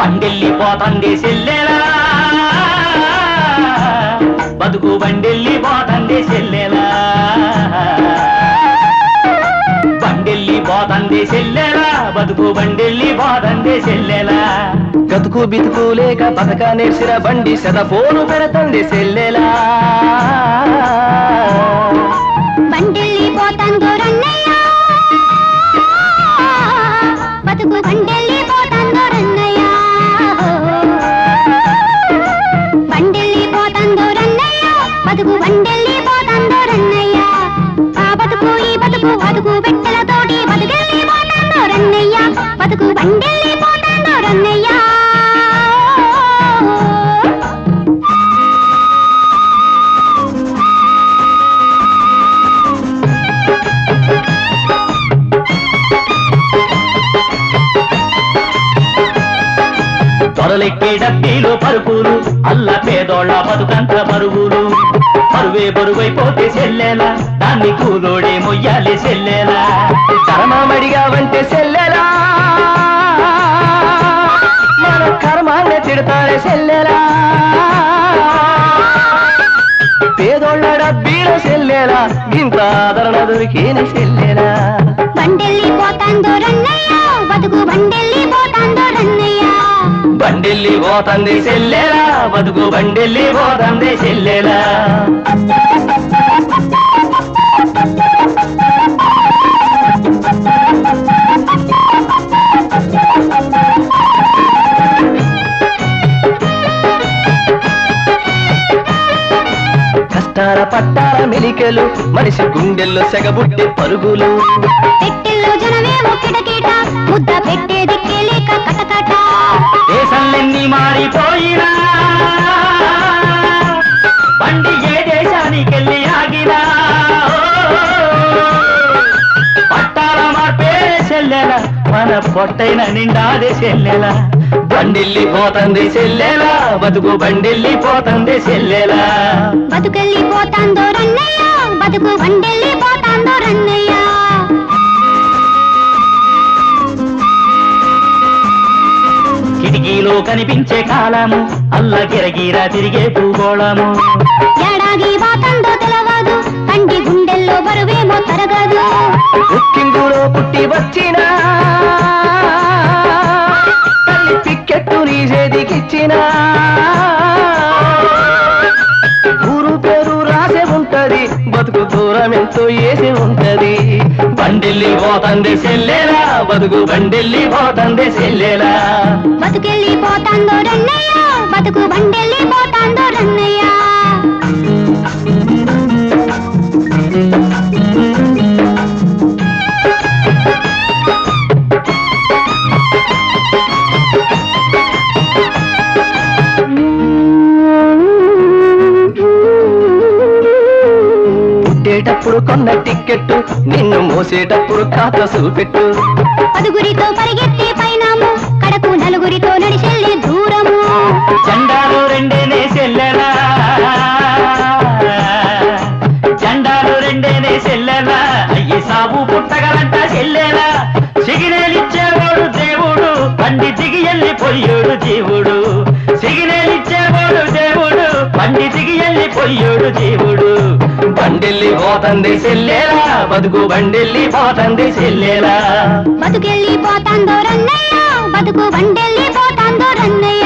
బండెళ్ళిపోతంది సెల్లెలా బతుకు బండెళ్ళిపోతంది సెల్లెలా బండెళ్ళిపోతంది సెల్లెలా బతుకు బండెళ్ళిపోతంది సెల్లెలా గతుకు బితుకు లేక బతక నేర్చిన బండి సెదపోను పెడతంది సెల్లెలా బండెళ్ళిపోతాందో రన్నయ్యా బతుకు ఈ బతుకు బతుకు పెట్టెలతోటి బతుకెళ్ళిపోతాందో రన్నయ్య. బతుకు బండెళ్ళి బండెళ్ళిపోతాందో రన్నయ్య. త్వరలెక్కే డబ్బీలు పరుపులు అల్ల పేదోళ్ళ బతుకంత పరుగులు పరువే బరువైపోతే సెల్లెలా? దాన్ని కూలోడే మొయ్యాలి సెల్లెలా? కర్మమడిగా వంటే సెల్లెలా? మన కర్మాన్ని తిడతారే సెల్లెలా? పేదోళ్ళ డబ్బీల సెల్లెలా? గింత ఆదరణ దొరికిన సెల్లెలా? బండెళ్ళిపోతాందో రన్నయ్య బతుకు బండెళ్ళిపోతాందో రన్నయ్య బండిల్లి పోతంది సెల్లెలా? బతుకు బండిల్లి పోతంది సెల్లెలా? కష్టాల పట్టాల మెలికెలు మనిషి గుండెల్లో సెగబుట్టి పరుగులు. పెట్టెల్లో జనమే ముద్ద పెట్టేది ఎన్ని మారిపోయినా? బండి ఏ దేశానికెళ్ళి ఆగినా? పట్టాల మార్పే చెల్లెల మన పొట్టైన నిండాది చెల్లెల. బండిల్లి పోతంది సెల్లెల బతుకు బండిల్లి పోతంది సెల్లెల బతుకెళ్ళిపోతాందో రన్నయ్య బతుకు బండిల్లి పోతా కనిపించే కాలము అల్ల గిరగిరా తిరిగే భూగోళము. ఎడాగి వాతందో తెలవదు గుండెల్లో బరువేమో తరగదు. ఉక్కింగులో పుట్టి వచ్చిన తల్లి పిక్కెట్టు నీ చేతికిచ్చిన. ఊరు పేరు రాసే ఉంటది బతుకు దూరం ఎంతో వేసి ఉంటది. బండిల్లి పోతంది సెల్లేలా బతుకు బండిల్లి పోతంది సెల్లేలా. బతుకెళ్ళి పోతాందో రన్నయ్య బతుకు బండెళ్ళిపోతాందో రన్నయ్య. పుట్టేటప్పుడు కొన్న టిక్కెట్టు నిన్ను మోసేటప్పుడు ఖాతా చూపెట్టు పదుగురితో పరిగెత్తే పైనము కడకు నలుగురితో నడిచెళ్ళే దూరము. జెండాలు రెండేనే సెల్లెలా జెండాలు రెండేనే సెల్లెలా అయ్యి సాబు పుట్టగలంట సెల్లెలా సిగినేలిచ్చేవాడు దేవుడు పండి దిగి బండిల్లి పోతంది సెల్లేలా బతుకు బండిల్లి పోతంది సెల్లేలా బతుకెళ్ళి పోతాందో రన్నయ్య? బతుకు బండిల్లి పోతాందో రన్నయ్య?